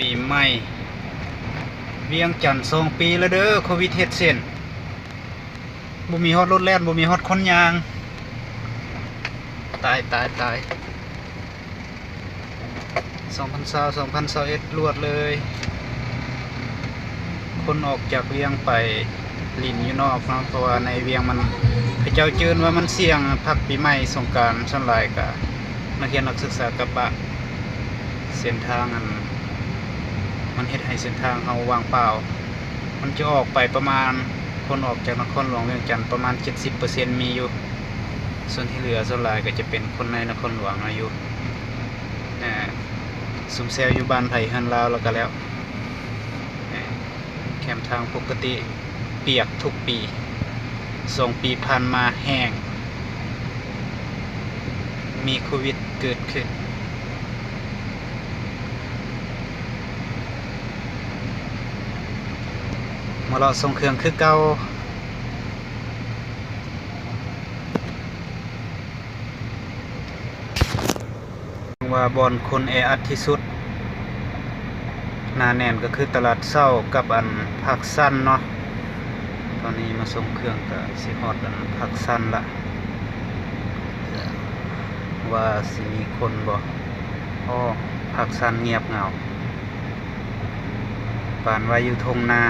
ปีใหม่ เวียงจันทน์สองปีแล้วเด้อโควิดเฮ็ดเส้นบ่มีฮอดรถแล่นบ่มีฮอดคนยาง ตายตายตาย2020 2021รวดเลย คนออกจากเวียงไปลินอยู่นอกเนะเพราะว่าในเวียงมันพระเจ้าเจิญว่ามันเสี่ยงพักปีใหม่สงการส่วนหลายก็นักเรียนนักศึกษากระบะเส้นทางอัน มันเฮ็ดให้เส้นทางเฮาว่างเปล่า มันจะออกไปประมาณคนออกจากนครหลวงเวียงจันทน์ประมาณ 70%มีอยู่ ส่วนที่เหลือส่วนหลายก็จะเป็นคนในนครหลวงอายุอ่าซุมแซวอยู่บ้านไผ่เฮือนลาวแล้วก็แล้ว แคมทางปกติเปียกทุกปีสองปีผ่านมาแห้ง มีโควิดเกิดขึ้น มาเลาะส่งเครื่องคือเก่าว่าบอนคนแออัดที่สุดนาแน่นก็คือตลาดเศร้ากับอันผักสั้นเนาะตอนนี้มาส่งเครื่องกับสิฮอดอันผักสั้นละว่าสิมีคนบ่อ้อผักสั้นเงียบเหงาปานว่าอยู่ทงนา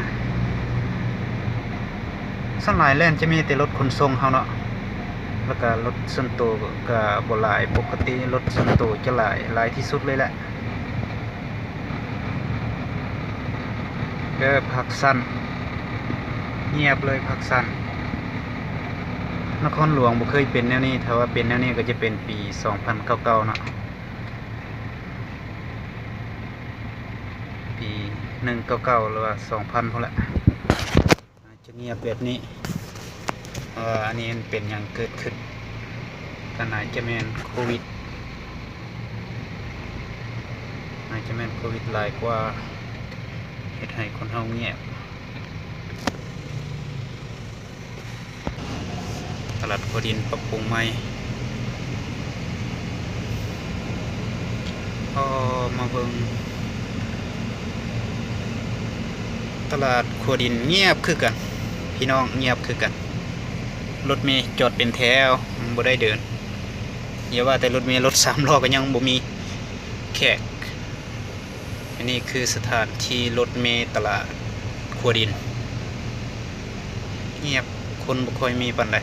ส่วนหลายแล่นจะมีแต่รถขนส่งเฮาเนาะแล้วก็รถส่วนตัวก็บ่หลายปกติรถส่วนตัวจะหลายหลายที่สุดเลยแหละเออผักสั้นเงียบเลยผักสั้นนครหลวงบ่เคยเป็นแนวนี้ถ้าว่าเป็นแนวนี้ก็จะเป็นปี 2099เนาะปี199หรือว่า 2000พุ่นแหละอาจจะ เงียบแบบนี้เอ่ออันนี้มันเป็นอย่างเกิดขึ้นก็น่าจะแมนโควิดน่าจะแมนโควิดหลายกว่าเฮ็ดให้คนเฮาเงียบตลาดพอดินปรับปรุงใหม่พอมาเบิงตลาดขัวดินเงียบคือกัน พี่น้องเงียบคือกันรถเมย์จอดเป็นแถวบ่ได้เดินอย่าว่าแต่รถเมย์รถสามล้อก็ยังบ่มีแขกอันนี้คือสถานที่รถเมย์ตลาดขัวดิน เงียบคนบ่ค่อยมีปันใด